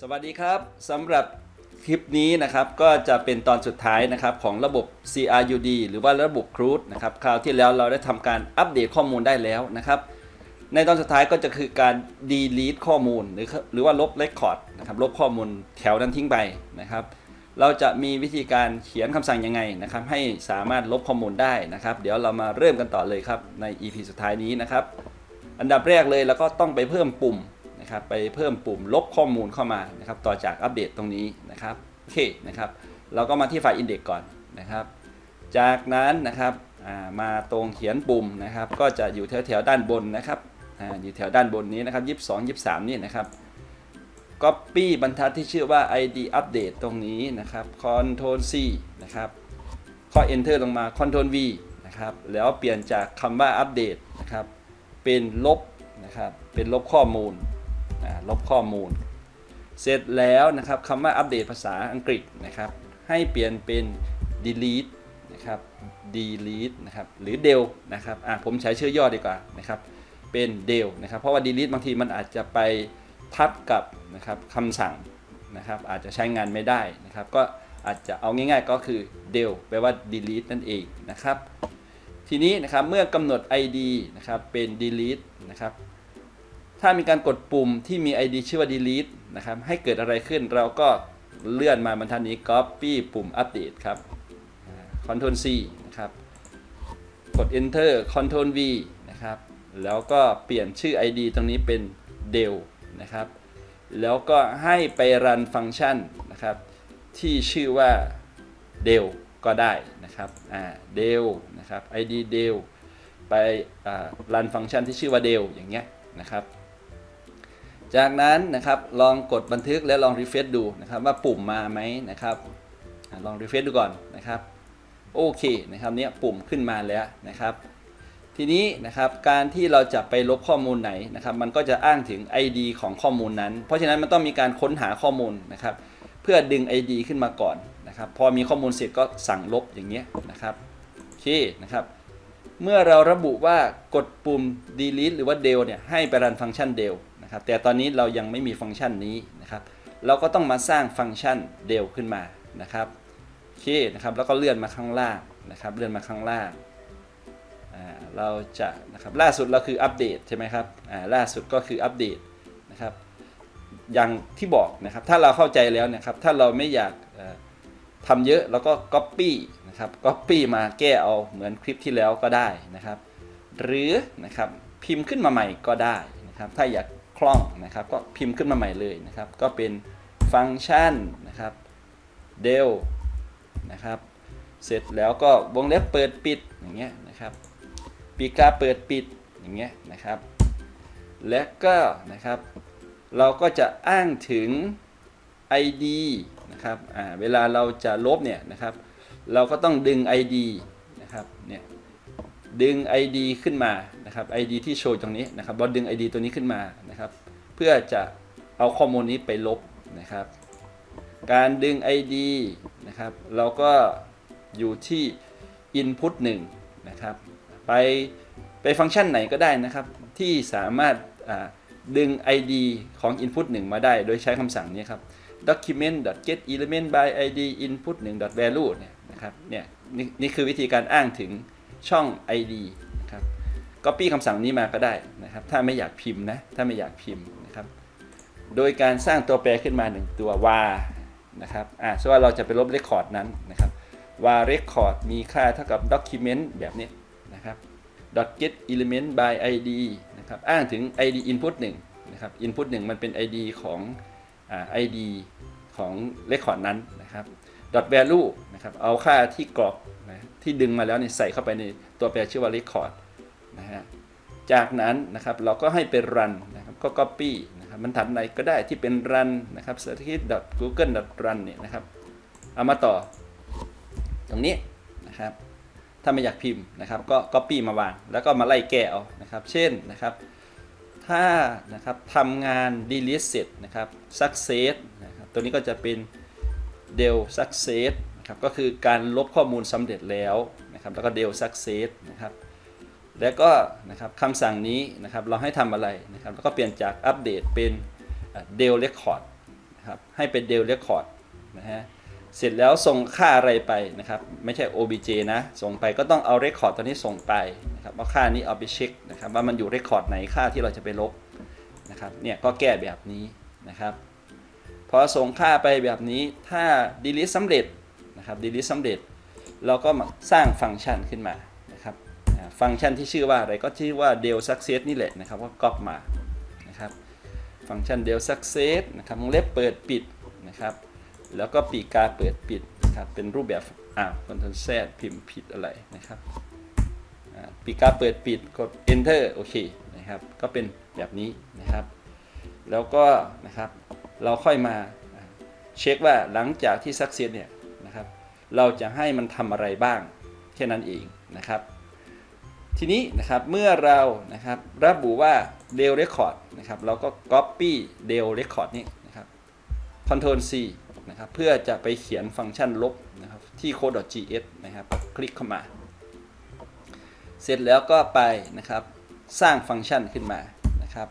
สวัสดีครับสำหรับคลิปนี้นะครับก็จะเป็นตอนสุดท้ายนะครับของระบบ CRUD หรือว่าระบบ CRUD นะครับคราวที่แล้วเราได้ทำการอัปเดตข้อมูลได้แล้วนะครับ ในตอนสุดท้ายก็จะคือการ delete ข้อมูลหรือหรือว่าลบ record นะครับลบข้อมูลแถวนั้นทิ้งไปนะครับ เราจะมีวิธีการเขียนคำสั่งยังไงนะครับ ให้สามารถลบข้อมูลได้นะครับ เดี๋ยวเรามาเริ่มกันต่อเลยครับใน EP สุดท้ายนี้นะครับ อันดับแรกเลยเราก็ต้องไปเพิ่มปุ่ม นะครับไปเพิ่มปุ่มลบข้อมูลเข้ามานะครับต่อจากอัปเดตตรงนี้นะครับโอเคนะครับเราก็มาที่ไฟล์ index ก่อนนะครับ จากนั้นนะครับมาตรงเขียนปุ่มนะครับ ก็จะอยู่แถวแถวๆด้านบนนะครับออยู่แถวด้านบนนี้นะครับ22 23 นี่นะครับ Copy บรรทัดที่ชื่อว่า ID update ตรงนี้นะครับ Ctrl C นะครับข้อ Enter ลงมา Ctrl V นะครับแล้วเปลี่ยนจากคำว่า update นะครับเป็นลบนะครับเป็นลบข้อมูล ลบข้อมูล เสร็จแล้วนะครับคำว่าอัปเดตภาษาอังกฤษนะครับ ให้เปลี่ยนเป็น delete นะครับ delete นะครับหรือ del นะครับอะผมใช้ชื่อย่อดีกว่านะครับ เป็น del นะครับ เพราะว่า delete บางทีมันอาจจะไปทับกับนะครับคำสั่งนะครับ อาจจะใช้งานไม่ได้นะครับ ก็อาจจะเอาง่ายๆก็คือ del แปลว่า delete นั่นเองนะครับ ทีนี้นะครับเมื่อกำหนด ID นะครับเป็น delete นะครับ ถ้ามีการกดปุ่มที่มี ID ชื่อว่า delete นะครับ ให้เกิดอะไรขึ้นเราก็เลื่อนมาบรรทัดนี้ copy ปุ่ม update ครับอ่า Ctrl C นะครับ กด enter Ctrl V นะครับ แล้วก็เปลี่ยนชื่อ ID ตรงนี้เป็น del นะครับ แล้วก็ให้ไปรันฟังก์ชันนะครับ ที่ชื่อว่า del ก็ได้นะครับ อ่า del นะครับ id del ไปรันฟังก์ชันที่ชื่อว่า del อย่างเงี้ยนะครับ จากนั้นนะครับลองกดบันทึกแล้วลองรีเฟซดูนะครับว่าปุ่มมาไหมนะครับลองรีเฟซดูก่อนนะครับโอเคนะครับเนี้ยปุ่มขึ้นมาแล้วนะครับ ทีนี้นะครับการที่เราจะไปลบข้อมูลไหนนะครับ มันก็จะอ้างถึง ID ของข้อมูลนั้น เพราะฉะนั้นมันต้องมีการค้นหาข้อมูลนะครับ เพื่อดึง ID ขึ้นมาก่อนนะครับ พอมีข้อมูลเสร็จก็สั่งลบอย่างเงี้ยนะครับโอเคนะครับ เมื่อเราระบุว่ากดปุ่ม delete หรือว่า del เนี่ยให้ไปรันฟังก์ชัน del นะครับแต่ตอนนี้เรายังไม่มีฟังก์ชันนี้นะครับ เราก็ต้องมาสร้างฟังก์ชัน del ขึ้นมานะครับโอเคนะครับแล้วก็เลื่อนมาข้างล่างนะครับ เลื่อนมาข้างล่างเราจะนะครับล่าสุดเราคืออัปเดตใช่ไหมครับล่าสุดก็คืออัปเดตนะครับอย่างที่บอกนะครับถ้าเราเข้าใจแล้วนะครับถ้าเราไม่อยากเอ่อทำเยอะเราก็ Copy นะครับ Copy มาแก้เอาเหมือนคลิปที่แล้วก็ได้นะครับ หรือนะครับพิมพ์ขึ้นมาใหม่ก็ได้นะครับถ้าอยาก คล่องนะครับ ก็พิมพ์ขึ้นมาใหม่เลยนะครับ ก็เป็นฟังก์ชันนะครับ del นะครับ เสร็จแล้วก็วงเล็บเปิดปิดอย่างเงี้ยนะครับปีกาเปิดปิดอย่างเงี้ยนะครับ และก็นะครับ เราก็จะอ้างถึง ID นะครับเวลาเราจะลบเนี่ยนะครับ เราก็ต้องดึง ID นะครับเนี่ย ดึง ID ขึ้นมานะครับ ID ที่โชว์ตรงนี้นะครับเราดึง ID ตัวนี้ขึ้นมานะครับ เพื่อจะเอาข้อมูลนี้ไปลบนะครับ การดึง ID นะครับ เราก็อยู่ที่ input 1นะครับ ไปไปฟังก์ชันไหนก็ได้นะครับ ที่สามารถดึง ID ของ input 1 มาได้ โดยใช้คำสั่งนี้ครับ document get element by id input 1 value เนี่ยนะครับเนี่ยนนี่คือวิธีการอ้างถึง ช่อง id นะครับ copy คำสั่งนี้มาก็ได้นะครับ ถ้าไม่อยากพิมพ์นะ ถ้าไม่อยากพิมพ์นะครับ โดยการสร้างตัวแปรขึ้นมา 1 ตัว var นะครับอ่าสมมติว่าเราจะไปลบ record นั้นนะครับ var record มีค่าเท่ากับ document แบบนี้นะครับ get element by id นะครับ อ้างถึง id input 1นะครับ input 1 มันเป็น id ของอ่า id ของ record นั้นนะครับ dot value นะครับเอาค่าที่กรอกนะที่ดึงมาแล้วเนี่ยใส่เข้าไปในตัวแปรชื่อว่า record นะฮะจากนั้นนะครับเราก็ให้เป็น run นะครับก็ copy นะครับบรรทัดไหนก็ได้ที่เป็น run นะครับ static google run เนี่ยนะครับเอามาต่อ ตรงนี้นะครับถ้าไม่อยากพิมพ์นะครับ ก็ copy มาวาง แล้วก็มาไล่แก้เอานะครับ เช่นนะครับ ถ้านะครับทำงาน delete เสร็จนะครับ success นะครับตัวนี้ก็จะเป็น del success นะครับก็คือการลบข้อมูลสำเร็จแล้วนะครับแล้วก็ del success นะครับแล้วก็นะครับคำสั่งนี้นะครับเราให้ทำอะไรนะครับแล้วก็เปลี่ยนจากอัปเดตเป็น del record นะนะครับให้เป็น del record นะฮะเสร็จแล้วส่งค่าอะไรไปนะครับไม่ใช่ obj นะส่งไปก็ต้องเอา record ตัวนี้ส่งไปนะครับว่าค่านี้เอาไปเช็คนะครับว่ามันอยู่ record ไหนค่าที่เราจะไปลบนะครับเนี่ยก็แก้แบบนี้นะครับ พอส่งค่าไปแบบนี้ถ้า delete สำเร็จนะครับ delete สำเร็จ เราก็มาสร้างฟังก์ชันขึ้นมานะครับฟังก์ชันที่ชื่อว่าอะไรก็ชื่อว่า del success นี่แหละนะครับก็ก๊อปมานะครับฟังก์ชัน del success นะครับวงเล็บเปิดปิดนะครับแล้วก็ปีกาเปิดปิดนะครับเป็นรูปแบบอ้าวคอนโทรลแซดพิมพ์ผิดอะไรนะครับอ่าปีกาเปิดปิดกด enter โอเคนะครับก็เป็นแบบนี้นะครับ แล้วก็นะครับ เราค่อยมาเช็คว่าหลังจากที่ success เนี่ยนะครับเราจะให้มันทำอะไรบ้างแค่นั้นเองนะครับ ทีนี้นะครับเมื่อเรานะครับระบุว่า del record นะครับเราก็ copy del record นี้นะครับ Ctrl C นะครับเพื่อจะไปเขียนฟังก์ชันลบนะครับที่ code.gs นะครับคลิกเข้ามา เสร็จแล้วก็ไปนะครับสร้างฟังก์ชันขึ้นมานะครับ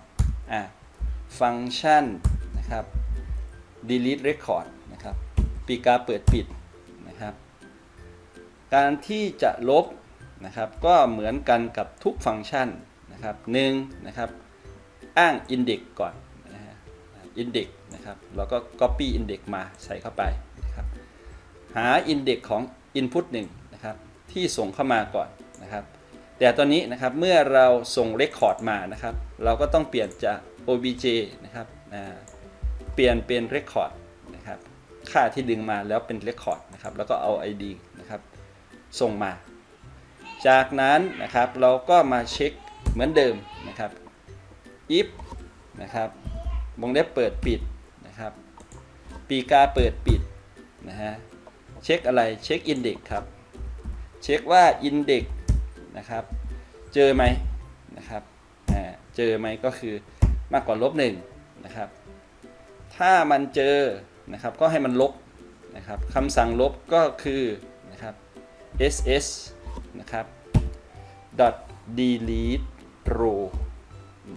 อ่าฟังก์ชัน นะครับ delete record นะครับปีกาเปิดปิดนะครับ การที่จะลบนะครับก็เหมือนกันกับทุกฟังก์ชันนะครับหนึ่งนะครับ อ้าง index ก่อนนะฮะ index นะครับเราก็ copy index มาใส่เข้าไปนะครับหา index ของ input 1นะครับที่ส่งเข้ามาก่อนนะครับ แต่ตอนนี้นะครับเมื่อเราส่ง record มานะครับ เราก็ต้องเปลี่ยนจาก obj นะครับ เปลี่ยนเป็น record นะครับค่าที่ดึงมาแล้วเป็น record นะครับแล้วก็เอา id นะครับส่งมา จากนั้นนะครับเราก็มาเช็คเหมือนเดิมนะครับ if นะครับวงเล็บเปิดปิดนะครับปีกาเปิดปิดนะฮะเช็คอะไรเช็ค index ครับ เช็คว่า index นะครับเจอไหมนะครับเจอไหมก็คือมากกว่าลบหนึ่งนะครับ ถ้ามันเจอนะครับก็ให้มันลบนะครับคำสั่งลบก็คือนะครับ ss นะครับ dot delete row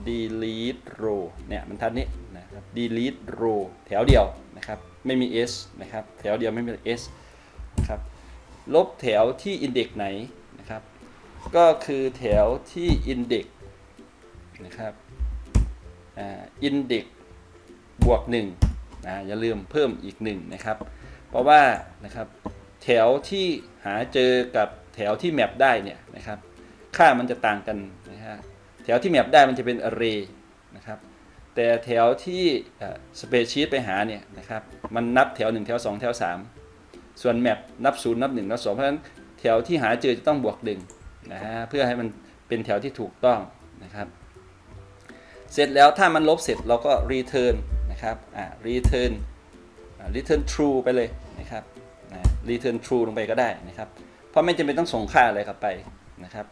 delete row เนี่ยมันทัดนี้นะครับ delete row แถวเดียวนะครับไม่มี s นะครับแถวเดียวไม่มี s นะครับลบแถวที่ index ไหนนะครับ ก็คือแถวที่ index นะครับอ่า index บวก1นะอย่าลืมเพิ่มอีก1นะครับ เพราะว่านะครับแถวที่หาเจอกับแถวที่แมปได้เนี่ยนะครับค่ามันจะต่างกันนะฮะแถวที่แมปได้มันจะเป็น array นะครับแต่แถวที่สเปซชีตไปหาเนี่ยนะครับมันนับแถว 1 แถว 2 แถว 3 ส่วนแมปนับ 0 นับ 1 นับ 2 เพราะฉะนั้นแถวที่หาเจอจะต้องบวก1นะฮะเพื่อให้มันเป็นแถวที่ถูกต้องนะครับ เสร็จแล้วถ้ามันลบเสร็จเราก็ return นะครับอ่า return return true ไปเลยนะครับนะ return true ลงไปก็ได้นะครับ เพราะไม่จำเป็นต้องส่งค่าอะไรกลับไปนะครับ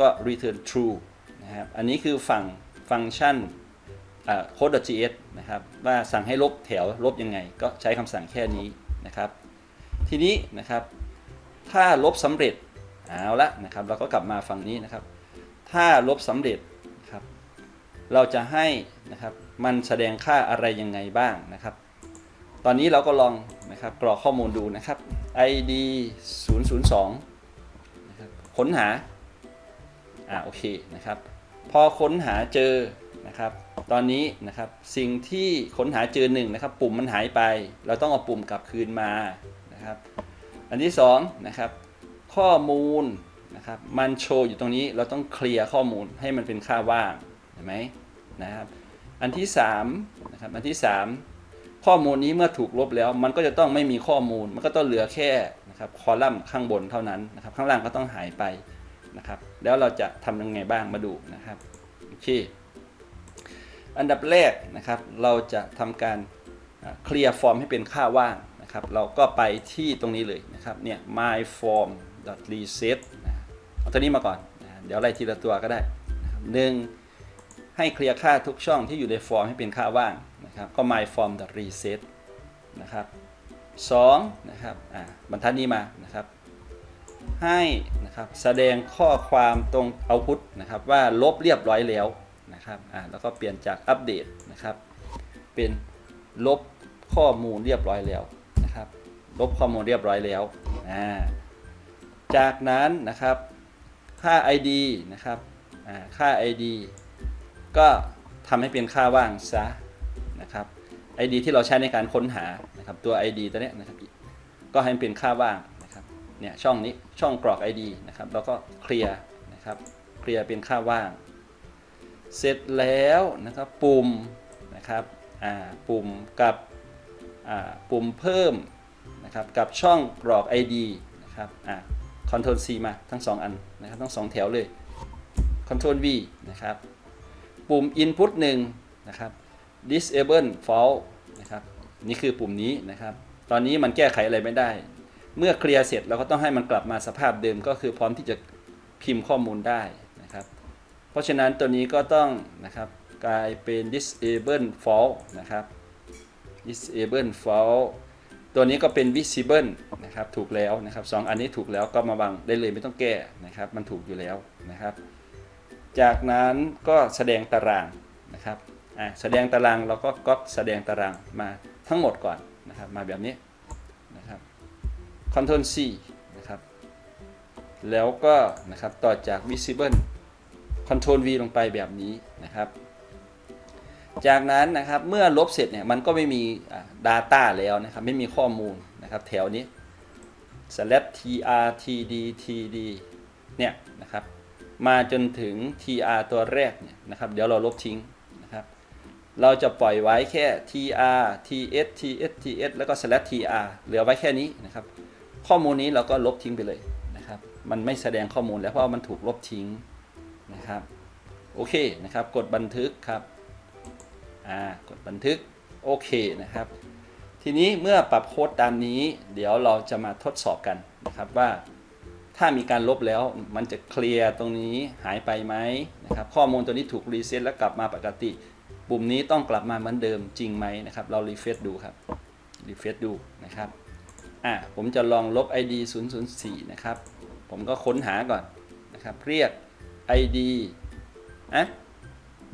ก็ return true นะครับ อันนี้คือฝั่งฟังก์ชันอ่า code.js นะครับ ว่าสั่งให้ลบแถวลบยังไง ก็ใช้คำสั่งแค่นี้นะครับ ทีนี้นะครับ ถ้าลบสำเร็จเอาละนะครับ เราก็กลับมาฝั่งนี้นะครับ ถ้าลบสำเร็จนะครับ เราจะให้นะครับ มันแสดงค่าอะไรยังไงบ้างนะครับ ตอนนี้เราก็ลองนะครับกรอกข้อมูลดูนะครับ id 002นะครับค้นหาอ่าโอเคนะครับ พอค้นหาเจอนะครับ ตอนนี้นะครับสิ่งที่ค้นหาเจอหนึ่งนะครับ ปุ่มมันหายไป เราต้องเอาปุ่มกลับคืนมานะครับ อันที่สองนะครับข้อมูลนะครับมันโชว์อยู่ตรงนี้เราต้องเคลียร์ข้อมูลให้มันเป็นค่าว่างเห็นไหมนะครับ อันที่3นะครับอันที่ 3 ข้อมูลนี้เมื่อถูกลบแล้ว มันก็จะต้องไม่มีข้อมูล มันก็ต้องเหลือแค่นะครับคอลัมน์ข้างบนเท่านั้นนะครับ ข้างล่างก็ต้องหายไปนะครับ แล้วเราจะทำยังไงบ้างมาดูนะครับโอเคอันดับแรกนะครับ เราจะทำการเคลียร์ฟอร์มให้เป็นค่าว่างนะครับ เราก็ไปที่ตรงนี้เลยนะครับเนี่ย my form reset เอาตัวนี้มาก่อน เดี๋ยวไล่ทีละตัวก็ได้หนึ่ง ให้เคลียร์ค่าทุกช่องที่อยู่ในฟอร์มให้เป็นค่าว่างนะครับก็ my form reset นะครับสองนะครับอ่าบรรทัดนี้มานะครับให้นะครับแสดงข้อความตรง output นะครับว่าลบเรียบร้อยแล้วนะครับอ่าแล้วก็เปลี่ยนจากอัปเดตนะครับเป็นลบข้อมูลเรียบร้อยแล้วนะครับลบข้อมูลเรียบร้อยแล้วอ่าจากนั้นนะครับค่า ID นะครับอ่าค่า ID ก็ทำให้เป็นค่าว่างซะนะครับ ID ที่เราใช้ในการค้นหานะครับตัว ID ตัวเนี้ยนะครับก็ให้มันเป็นค่าว่างนะครับเนี่ยช่องนี้ช่องกรอก ID นะครับแล้วก็เคลียร์นะครับเคลียร์เป็นค่าว่าง เสร็จแล้วนะครับปุ่มนะครับอ่าปุ่มกับอ่าปุ่มเพิ่มนะครับกับช่องกรอก ID นะครับอ่า Ctrl C มาทั้งสองอันนะครับทั้งสองแถวเลย Ctrl V นะครับ ปุ่ม Input 1นะครับ Disable False นะครับนี่คือปุ่มนี้นะครับ ตอนนี้มันแก้ไขอะไรไม่ได้ เมื่อเคลียร์เสร็จเราก็ต้องให้มันกลับมาสภาพเดิมก็คือพร้อมที่จะพิมพ์ข้อมูลได้นะครับ เพราะฉะนั้นตัวนี้ก็ต้องนะครับกลายเป็น disable false นะครับ disable false ตัวนี้ก็เป็น visible นะครับ ถูกแล้วนะครับสองอันนี้ถูกแล้วก็มาบังได้เลยไม่ต้องแก้นะครับ มันถูกอยู่แล้วนะครับ จากนั้นก็แสดงตารางนะครับอะแสดงตารางเราก็ก๊อปแสดงตารางมาทั้งหมดก่อนนะครับมาแบบนี้นะครับ Ctrl C นะครับแล้วก็นะครับต่อจาก visible Ctrl V ลงไปแบบนี้นะครับ จากนั้นนะครับเมื่อลบเสร็จเนี่ยมันก็ไม่มีอ่า Data แล้วนะครับไม่มีข้อมูลนะครับแถวนี้ slash tr td td เนี่ยนะครับ มาจนถึง tr ตัวแรกเนี่ยนะครับ เดี๋ยวเราลบทิ้งนะครับ เราจะปล่อยไว้แค่ tr ts ts ts แล้วก็ slash tr เหลือไว้แค่นี้นะครับ ข้อมูลนี้เราก็ลบทิ้งไปเลยนะครับ มันไม่แสดงข้อมูลแล้วเพราะว่ามันถูกลบทิ้งนะครับ โอเคนะครับ กดบันทึกครับ อ่า กดบันทึก โอเคนะครับ ทีนี้เมื่อปรับโค้ดตามนี้ เดี๋ยวเราจะมาทดสอบกันนะครับว่า ถ้ามีการลบแล้วมันจะเคลียร์ตรงนี้หายไปไหมนะครับข้อมูลตัวนี้ถูกรีเซ็ตแล้วกลับมาปกติ ปุ่มนี้ต้องกลับมาเหมือนเดิมจริงไหมนะครับเรารีเฟซดูครับรีเฟซดูนะครับอ่าผมจะลองลบ ID 004 นะครับ ผมก็ค้นหาก่อนนะครับเรียก ID อะ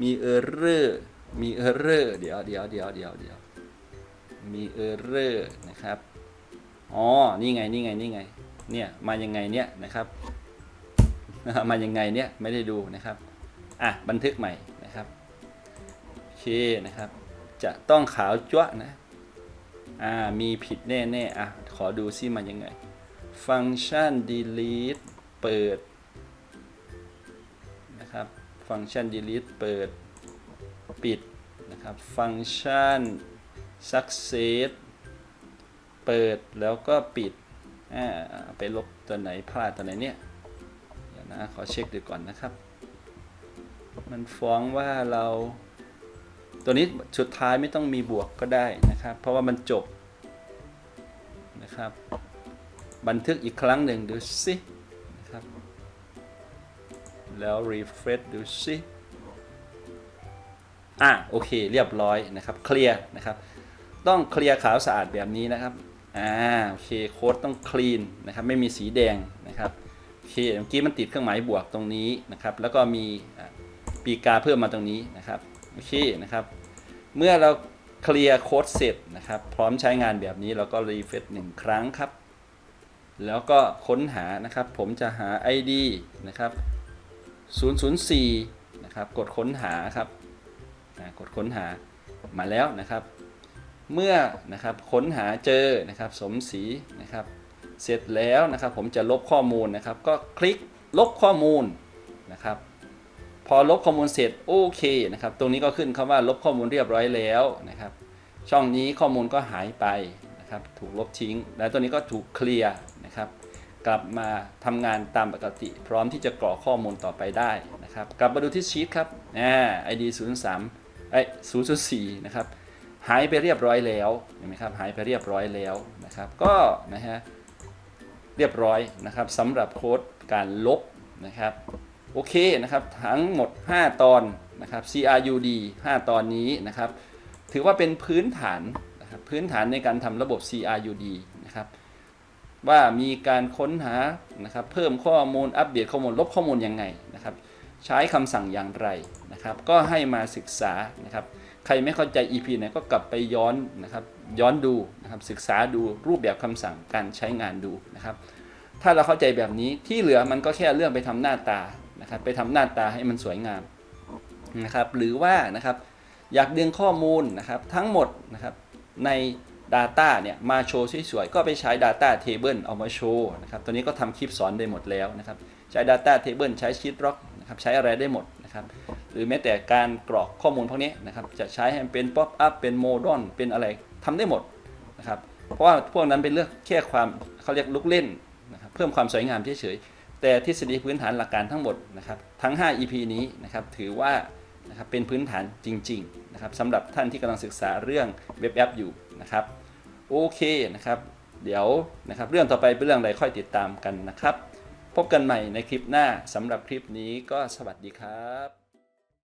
มีเออร์เรอร์มีเออร์เรอร์เดี๋ยวเดี๋ยวเดี๋ยวเดี๋ยวเดี๋ยวมีเออร์เรอร์นะครับอ๋อนี่ไงนี่ไงนี่ไง เนี่ยมายังไงเนี่ยนะครับมายังไงเนี่ยไม่ได้ดูนะครับอะบันทึกใหม่นะครับโอเคนะครับ จะต้องขาวจ้วนะอ่ามีผิดแน่ๆอะขอดูซิมายังไง ฟังก์ชัน delete เปิดนะครับฟังก์ชัน delete เปิดปิดนะครับฟังก์ชัน success เปิดแล้วก็ปิด ไปลบตัวไหนพลาดตัวไหนเนี่ย เดี๋ยวนะ ขอเช็คดูก่อนนะครับ มันฟ้องว่าเรา ตัวนี้สุดท้ายไม่ต้องมีบวกก็ได้นะครับ เพราะว่ามันจบนะครับ บันทึกอีกครั้งหนึ่งดูสินะครับ แล้ว refresh ดูสิอะโอเคเรียบร้อยนะครับ เคลียร์นะครับ ต้องเคลียร์ขาวสะอาดแบบนี้นะครับ อ่าโอเคโค้ดต้องคลีนนะครับไม่มีสีแดงนะครับโอเคเมื่อกี้มันติดเครื่องหมายบวกตรงนี้นะครับแล้วก็มีปีกาเพิ่มมาตรงนี้นะครับโอเคนะครับ เมื่อเราเคลียร์โค้ดเสร็จนะครับพร้อมใช้งานแบบนี้เราก็รีเฟรชหนึ่งครั้งครับ แล้วก็ค้นหานะครับผมจะหา ID นะครับ004นะครับกดค้นหาครับกดค้นหามาแล้วนะครับ เมื่อนะครับค้นหาเจอนะครับสมศรีนะครับเสร็จแล้วนะครับผมจะลบข้อมูลนะครับ ก็คลิกลบข้อมูลนะครับ พอลบข้อมูลเสร็จโอเคนะครับ ตรงนี้ก็ขึ้นคำว่าลบข้อมูลเรียบร้อยแล้วนะครับ ช่องนี้ข้อมูลก็หายไปนะครับ ถูกลบทิ้ง แล้วตัวนี้ก็ถูกเคลียร์นะครับ กลับมาทำงานตามปกติ พร้อมที่จะกรอกข้อมูลต่อไปได้นะครับ กลับมาดูที่ชีตครับอ่า ID 03ไอ้004นะครับ หายไปเรียบร้อยแล้วเห็นไหมครับหายไปเรียบร้อยแล้วนะครับ ก็นะฮะเรียบร้อยนะครับสำหรับโค้ดการลบนะครับโอเคนะครับทั้งหมด 5 ตอนนะครับ CRUD 5 ตอนนี้นะครับ ถือว่าเป็นพื้นฐานนะครับพื้นฐานในการทำระบบ CRUD นะครับว่ามีการค้นหานะครับเพิ่มข้อมูลอัปเดตข้อมูลลบข้อมูลยังไงนะครับ ใช้คำสั่งอย่างไรนะครับ ก็ให้มาศึกษานะครับ ใครไม่เข้าใจ EP ไหนก็กลับไปย้อนนะครับ ย้อนดูนะครับศึกษาดูรูปแบบคำสั่งการใช้งานดูนะครับ ถ้าเราเข้าใจแบบนี้ที่เหลือมันก็แค่เรื่องไปทำหน้าตานะครับ ไปทำหน้าตาให้มันสวยงามนะครับ หรือว่านะครับอยากดึงข้อมูลนะครับทั้งหมดนะครับใน Data เนี่ยมาโชว์สวยๆก็ไปใช้ Data Table เอามาโชว์นะครับตัวนี้ก็ทำคลิปสอนได้หมดแล้วนะครับ ใช้ Data Table ใช้ Sheetrock นะครับใช้อะไรได้หมดนะครับหรือแม้แต่การกรอกข้อมูลพวกนี้นะครับจะใช้ให้เป็น Pop up เป็น Modon เป็นอะไรทำได้หมดนะครับเพราะว่าพวกนั้นเป็นเรื่องแค่ความเขาเรียกลูกเล่นนะครับเพิ่มความสวยงามเฉยๆแต่ทฤษฎีพื้นฐานหลักการทั้งหมดนะครับทั้ง 5 EP นี้นะครับถือว่านะครับเป็นพื้นฐานจริงๆนะครับสำหรับท่านที่กำลังศึกษาเรื่องเว็บแอปอยู่นะครับโอเคนะครับเดี๋ยวนะครับเรื่องต่อไปเป็นเรื่องใดค่อยติดตามกันนะครับ พบกันใหม่ในคลิปหน้าสำหรับคลิปนี้ก็สวัสดีครับ